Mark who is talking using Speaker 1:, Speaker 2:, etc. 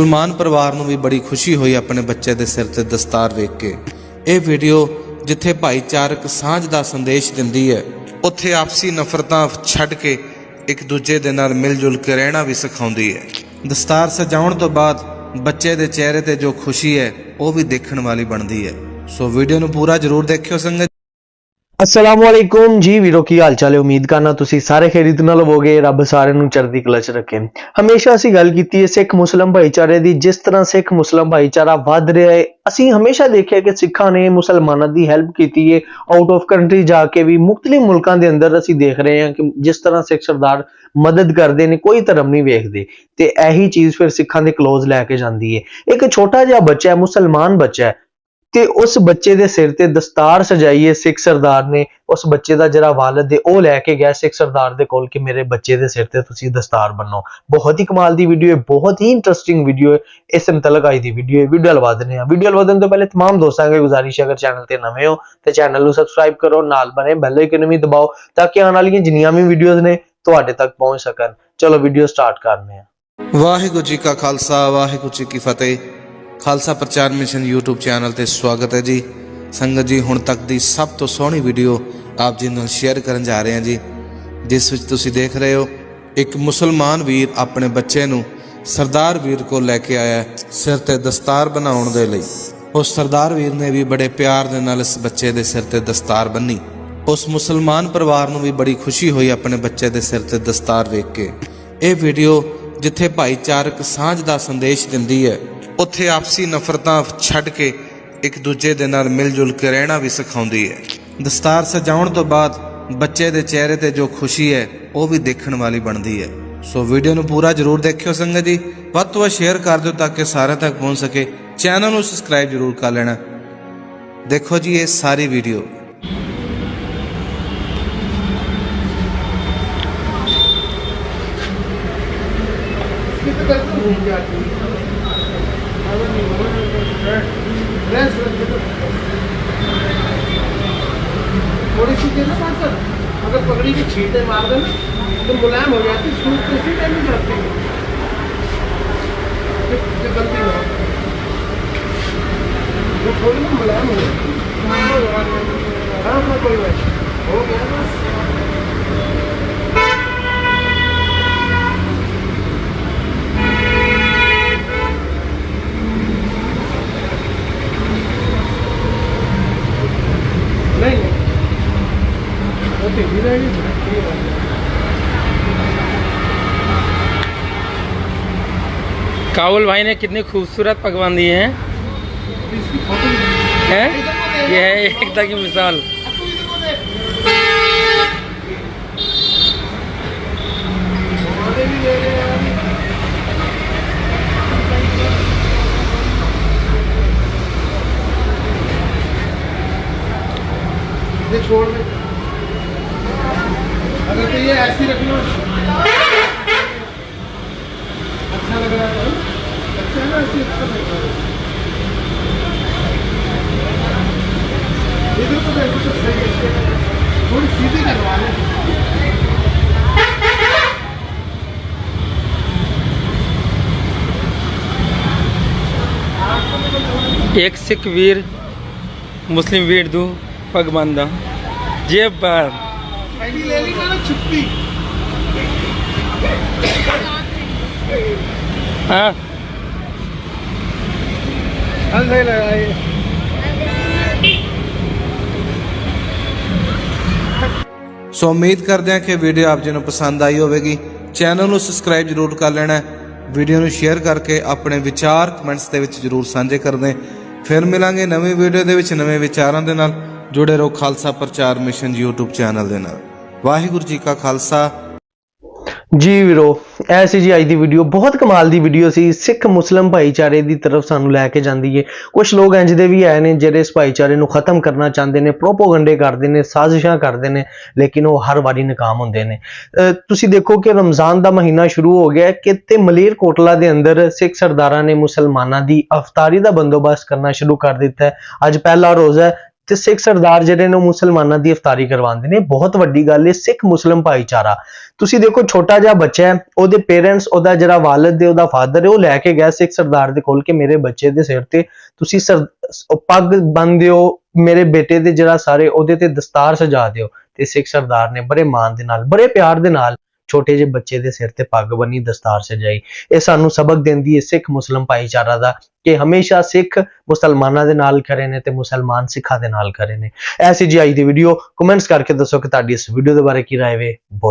Speaker 1: ਮੁਸਲਮਾਨ ਪਰਿਵਾਰ ਨੂੰ ਵੀ ਬੜੀ ਖੁਸ਼ੀ ਹੋਈ ਆਪਣੇ ਬੱਚੇ ਦੇ ਸਿਰ ਤੇ ਦਸਤਾਰ ਵੇਖ ਕੇ। ਇਹ ਵੀਡੀਓ ਜਿੱਥੇ ਭਾਈਚਾਰਕ ਸਾਂਝ ਦਾ ਸੰਦੇਸ਼ ਦਿੰਦੀ ਹੈ, ਉੱਥੇ ਆਪਸੀ ਨਫ਼ਰਤਾਂ ਛੱਡ ਕੇ ਇੱਕ ਦੂਜੇ ਦੇ ਨਾਲ ਮਿਲ ਜੁਲ ਕੇ ਰਹਿਣਾ ਵੀ ਸਿਖਾਉਂਦੀ ਹੈ। ਦਸਤਾਰ ਸਜਾਉਣ ਤੋਂ ਬਾਅਦ ਬੱਚੇ ਦੇ ਚਿਹਰੇ ਤੇ ਜੋ ਖੁਸ਼ੀ ਹੈ, ਉਹ ਵੀ ਦੇਖਣ ਵਾਲੀ ਬਣਦੀ ਹੈ। ਸੋ ਵੀਡੀਓ ਨੂੰ ਪੂਰਾ ਜ਼ਰੂਰ ਦੇਖਿਓ ਸੰਗਤ।
Speaker 2: ਅਸਲਾਮ ਵਾਲੇਕੁਮ ਜੀ ਵੀਰੋ, ਕੀ ਹਾਲ ਚਾਲ ਹੈ? ਉਮੀਦ ਕਰਨਾ ਤੁਸੀਂ ਸਾਰੇ ਖੈਰੀਤ ਨਾਲ ਹੋਵੋਗੇ, ਰੱਬ ਸਾਰਿਆਂ ਨੂੰ ਚੜ੍ਹਦੀ ਕਲਾ 'ਚ ਰੱਖੇ। ਹਮੇਸ਼ਾ ਅਸੀਂ ਗੱਲ ਕੀਤੀ ਹੈ ਸਿੱਖ ਮੁਸਲਮ ਭਾਈਚਾਰੇ ਦੀ, ਜਿਸ ਤਰ੍ਹਾਂ ਸਿੱਖ ਮੁਸਲਮ ਭਾਈਚਾਰਾ ਵੱਧ ਰਿਹਾ ਹੈ, ਅਸੀਂ ਹਮੇਸ਼ਾ ਦੇਖਿਆ ਕਿ ਸਿੱਖਾਂ ਨੇ ਮੁਸਲਮਾਨਾਂ ਦੀ ਹੈਲਪ ਕੀਤੀ ਹੈ ਆਊਟ ਆਫ ਕੰਟਰੀ ਜਾ ਕੇ ਵੀ ਮੁxtਲਿਫ ਮੁਲਕਾਂ ਦੇ ਅੰਦਰ ਅਸੀਂ ਦੇਖ ਰਹੇ ਹਾਂ ਕਿ ਜਿਸ ਤਰ੍ਹਾਂ ਸਿੱਖ ਸਰਦਾਰ ਮਦਦ ਕਰਦੇ ਨੇ, ਕੋਈ ਧਰਮ ਨਹੀਂ ਵੇਖਦੇ। ਤੇ ਇਹੀ ਚੀਜ਼ ਫਿਰ ਸਿੱਖਾਂ ਦੇ ਕਲੋਜ਼ ਲੈ ਕੇ ਜਾਂਦੀ ਹੈ। ਇੱਕ ਛੋਟਾ ਜਿਹਾ ਬੱਚਾ ਹੈ, ਮੁਸਲਮਾਨ ਬੱਚਾ ਹੈ ਤੇ ਉਸ ਬੱਚੇ ਦੇ ਸਿਰ ਤੇ ਦਸਤਾਰ ਸਜਾਈ ਹੈ ਸਿੱਖ ਸਰਦਾਰ ਨੇ ਉਸ ਬੱਚੇ ਦਾ ਜਿਹੜਾ ਵਾਲਦ ਹੈ ਉਹ ਲੈ ਕੇ ਗਿਆ ਸਿੱਖ ਸਰਦਾਰ ਦੇ ਕੋਲ ਕਿ ਮੇਰੇ ਬੱਚੇ ਦੇ ਸਿਰ ਤੇ ਤੁਸੀਂ ਦਸਤਾਰ ਬੰਨੋ ਬਹੁਤ ਹੀ ਕਮਾਲ ਦੀ ਵੀਡੀਓ ਹੈ ਬਹੁਤ ਹੀ ਇੰਟਰਸਟਿੰਗ ਵੀਡੀਓ ਹੈ ਇਸ ਮੁਤਲਕ ਆਈ ਦੀ ਵੀਡੀਓ ਹੈ ਵੀਡੀਓ ਲਵਾ ਦਿੰਦੇ ਹਾਂ ਵੀਡੀਓ ਲਵਾ ਦੇਣ ਤੋਂ ਪਹਿਲੇ तमाम ਦੋਸਤਾਂ ਨੂੰ ਗੁਜ਼ਾਰਿਸ਼ ਹੈ ਅਗਰ ਚੈਨਲ ਤੇ ਨਵੇਂ ਹੋ ਤੇ ਚੈਨਲ ਨੂੰ ਸਬਸਕ੍ਰਾਈਬ ਕਰੋ ਨਾਲ ਬਣੇ ਬੈਲ ਆਈਕਨ ਵੀ ਦਬਾਓ ਤਾਂ ਕਿ ਆਉਣ ਵਾਲੀਆਂ ਜਿੰਨੀਆਂ ਵੀ ਵੀਡੀਓਜ਼ ਨੇ ਤੁਹਾਡੇ ਤੱਕ ਪਹੁੰਚ ਸਕਣ ਚਲੋ ਵੀਡੀਓ ਸਟਾਰਟ ਕਰਨੇ ਆ
Speaker 1: ਵਾਹਿਗੁਰੂ ਜੀ ਕਾ ਖਾਲਸਾ ਵਾਹਿਗੁਰੂ ਜੀ ਕੀ ਫਤਿਹ ਖਾਲਸਾ ਪ੍ਰਚਾਰ ਮਿਸ਼ਨ YouTube ਚੈਨਲ ਤੇ ਸਵਾਗਤ ਹੈ ਜੀ। ਸੰਗਤ ਜੀ, ਹੁਣ ਤੱਕ ਦੀ ਸਭ ਤੋਂ ਸੋਹਣੀ ਵੀਡੀਓ ਆਪ ਜੀ ਨਾਲ ਸ਼ੇਅਰ ਕਰਨ ਜਾ ਰਹੇ ਹਾਂ ਜੀ। ਜਿਸ ਵਿੱਚ ਤੁਸੀਂ ਦੇਖ ਰਹੇ ਹੋ, ਇੱਕ ਮੁਸਲਮਾਨ ਵੀਰ ਆਪਣੇ ਬੱਚੇ ਨੂੰ ਸਰਦਾਰ ਵੀਰ ਕੋਲ ਲੈ ਕੇ ਆਇਆ ਸਿਰ ਤੇ ਦਸਤਾਰ ਬਣਾਉਣ ਦੇ ਲਈ। ਉਸ ਸਰਦਾਰ ਵੀਰ ਨੇ ਵੀ ਬੜੇ ਪਿਆਰ ਦੇ ਨਾਲ ਇਸ ਬੱਚੇ ਦੇ ਸਿਰ ਤੇ ਦਸਤਾਰ ਬੰਨੀ। ਉਸ ਮੁਸਲਮਾਨ ਪਰਿਵਾਰ ਨੂੰ ਵੀ ਬੜੀ ਖੁਸ਼ੀ ਹੋਈ ਆਪਣੇ ਬੱਚੇ ਦੇ ਸਿਰ ਤੇ ਦਸਤਾਰ ਵੇਖ ਕੇ। ਇਹ ਵੀਡੀਓ ਜਿੱਥੇ ਭਾਈਚਾਰਕ ਸਾਂਝ ਦਾ ਸੰਦੇਸ਼ ਦਿੰਦੀ ਹੈ। ਉੱਥੇ ਆਪਸੀ ਨਫ਼ਰਤਾਂ ਛੱਡ ਕੇ ਇੱਕ ਦੂਜੇ ਦੇ ਨਾਲ ਮਿਲ ਜੁਲ ਕੇ ਰਹਿਣਾ ਵੀ ਸਿਖਾਉਂਦੀ ਹੈ। ਦਸਤਾਰ ਸਜਾਉਣ ਤੋਂ ਬਾਅਦ ਬੱਚੇ ਦੇ ਚਿਹਰੇ ਤੇ ਜੋ ਖੁਸ਼ੀ ਹੈ, ਉਹ ਵੀ ਦੇਖਣ ਵਾਲੀ ਬਣਦੀ ਹੈ। ਸੋ ਵੀਡੀਓ ਨੂੰ ਪੂਰਾ ਜ਼ਰੂਰ ਦੇਖਿਓ ਸੰਗਤ ਜੀ। ਵੱਧ ਤੋਂ ਵੱਧ ਸ਼ੇਅਰ ਕਰ ਦਿਓ ਤਾਂ ਕਿ ਸਾਰਿਆਂ ਤੱਕ ਪਹੁੰਚ ਸਕੇ। ਚੈਨਲ ਨੂੰ ਸਬਸਕ੍ਰਾਈਬ ਜ਼ਰੂਰ ਕਰ ਲੈਣਾ। ਦੇਖੋ ਜੀ ਇਹ ਸਾਰੀ ਵੀਡੀਓ।
Speaker 3: थोड़ी सी देना बात सर अगर पकड़ी के छीटे मार दें तो मुलायम हो जाती सूट किसी टाइम नहीं जाती। है गलती हो वो थोड़ी ना मुलायम हो। जाती तो हाँ, हाँ कोई बात नहीं। वो ढीली रहेगी ठीक है
Speaker 4: काउल भाई ने कितनी खूबसूरत पकवान दिए हैं
Speaker 3: इसकी फोटो
Speaker 4: हैं ये है एकता की मिसाल
Speaker 3: हमारे भी ये ऐसी रख लो अच्छा लग रहा है तो अच्छा है ना ऐसी अच्छा लग रहा है इधर तो देखो तो सही है थोड़ी सीधी करवा लें
Speaker 4: एक सिख वीर मुस्लिम वीर दू पगबंदा जेब पर
Speaker 3: ਪਹਿਲੀ ਲੈ ਲਈ ਨਾ ਛੁੱਟੀ।
Speaker 4: ਹਾਂ।
Speaker 3: ਹਾਂ ਸਹੀ ਲਗਾਈ
Speaker 1: ਸੋ ਉਮੀਦ ਕਰਦੇ ਹਾਂ ਕਿ ਵੀਡੀਓ ਆਪ ਜੀ ਨੂੰ ਪਸੰਦ ਆਈ ਹੋਵੇਗੀ। ਚੈਨਲ ਨੂੰ ਸਬਸਕ੍ਰਾਈਬ ਜ਼ਰੂਰ ਕਰ ਲੈਣਾ ਵੀਡੀਓ ਨੂੰ ਸ਼ੇਅਰ ਕਰਕੇ ਆਪਣੇ ਵਿਚਾਰ ਕਮੈਂਟਸ ਦੇ ਵਿੱਚ ਜ਼ਰੂਰ ਸਾਂਝੇ ਕਰਦੇ ਫਿਰ ਮਿਲਾਂਗੇ ਨਵੀਂ ਵੀਡੀਓ ਦੇ ਵਿੱਚ ਨਵੇਂ ਵਿਚਾਰਾਂ ਦੇ ਨਾਲ। ਜੁੜੇ ਰਹੋ ਖਾਲਸਾ ਪ੍ਰਚਾਰ ਮਿਸ਼ਨ YouTube ਚੈਨਲ ਦੇ ਨਾਲ। ਵਾਹਿਗੁਰੂ ਜੀ ਕਾ ਖਾਲਸਾ।
Speaker 2: ਜੀ ਵੀਰੋ, ਇਹ ਸੀ ਜੀ ਅੱਜ ਦੀ ਵੀਡੀਓ ਬਹੁਤ ਕਮਾਲ ਦੀ ਵੀਡੀਓ ਸੀ। ਸਿੱਖ ਮੁਸਲਮ ਭਾਈਚਾਰੇ ਦੀ ਤਰਫ ਸਾਨੂੰ ਲੈ ਕੇ ਜਾਂਦੀ ਹੈ ਕੁਝ ਲੋਕ ਇੰਜ ਦੇ ਵੀ ਆਏ ਨੇ ਜਿਹੜੇ ਇਸ ਭਾਈਚਾਰੇ ਨੂੰ ਖਤਮ ਕਰਨਾ ਚਾਹੁੰਦੇ ਨੇ, ਪ੍ਰੋਪੋਗੰਡੇ ਕਰਦੇ ਨੇ, ਸਾਜ਼ਿਸ਼ਾਂ ਕਰਦੇ ਨੇ, ਲੇਕਿਨ ਉਹ ਹਰ ਵਾਰੀ ਨਾਕਾਮ ਹੁੰਦੇ ਨੇ। ਅਹ ਤੁਸੀਂ ਦੇਖੋ ਕਿ ਰਮਜ਼ਾਨ ਦਾ ਮਹੀਨਾ ਸ਼ੁਰੂ ਹੋ ਗਿਆ ਕਿਤੇ ਕਿ ਮਲੇਰ ਕੋਟਲਾ ਦੇ ਅੰਦਰ ਸਿੱਖ ਸਰਦਾਰਾਂ ਨੇ ਮੁਸਲਮਾਨਾਂ ਦੀ ਅਫਤਾਰੀ ਦਾ ਬੰਦੋਬਸਤ ਕਰਨਾ ਸ਼ੁਰੂ ਕਰ ਦਿੱਤਾ ਹੈ। ਅੱਜ ਪਹਿਲਾ ਰੋਜ਼ਾ ਹੈ। ਤੇ ਸਿੱਖ ਸਰਦਾਰ ਜਿਹੜੇ ਨੇ ਉਹ ਮੁਸਲਮਾਨਾਂ ਦੀ ਇਫਤਾਰੀ ਕਰਵਾਉਂਦੇ ਨੇ। ਬਹੁਤ ਵੱਡੀ ਗੱਲ ਹੈ ਸਿੱਖ ਮੁਸਲਮ ਭਾਈਚਾਰਾ। ਤੁਸੀਂ ਦੇਖੋ, ਛੋਟਾ ਜਿਹਾ ਬੱਚਾ ਹੈ, ਉਹਦੇ ਪੇਰੈਂਟਸ ਉਹਦਾ ਜਿਹੜਾ ਵਾਲਦ ਹੈ ਉਹਦਾ ਫਾਦਰ ਹੈ ਉਹ ਲੈ ਕੇ ਗਿਆ ਸਿੱਖ ਸਰਦਾਰ ਦੇ ਕੋਲ ਕਿ ਮੇਰੇ ਬੱਚੇ ਦੇ ਸਿਰ ਤੇ ਤੁਸੀਂ ਸਰ ਪੱਗ ਬੰਨ ਦਿਓ ਮੇਰੇ ਬੇਟੇ ਦੇ ਜਿਹੜਾ ਸਾਰੇ ਉਹਦੇ ਤੇ ਦਸਤਾਰ ਸਜਾ ਦਿਓ। ਤੇ ਸਿੱਖ ਸਰਦਾਰ ਨੇ ਬੜੇ ਮਾਣ ਦੇ ਨਾਲ, ਬੜੇ ਪਿਆਰ ਦੇ ਨਾਲ ਛੋਟੇ ਜਿਹੇ ਬੱਚੇ ਦੇ ਸਿਰ ਤੇ ਪੱਗ ਬੰਨੀ ਦਸਤਾਰ ਸਜਾਈ। ਇਹ ਸਾਨੂੰ ਸਬਕ ਦਿੰਦੀ ਹੈ ਸਿੱਖ ਮੁਸਲਮ ਭਾਈਚਾਰਾ ਦਾ ਕਿ ਹਮੇਸ਼ਾ ਸਿੱਖ ਮੁਸਲਮਾਨਾਂ ਦੇ ਨਾਲ ਖੜੇ ਨੇ ਤੇ ਮੁਸਲਮਾਨ ਸਿੱਖਾਂ ਦੇ ਨਾਲ ਖੜੇ ਨੇ। ਐਸੀ ਜੀ ਆਈ ਦੀ ਵੀਡੀਓ ਕਮੈਂਟਸ ਕਰਕੇ ਦੱਸੋ ਕਿ ਤੁਹਾਡੀ ਇਸ ਵੀਡੀਓ ਦੇ ਬਾਰੇ ਕੀ ਰਾਏ ਵੇ। ਬਹੁਤ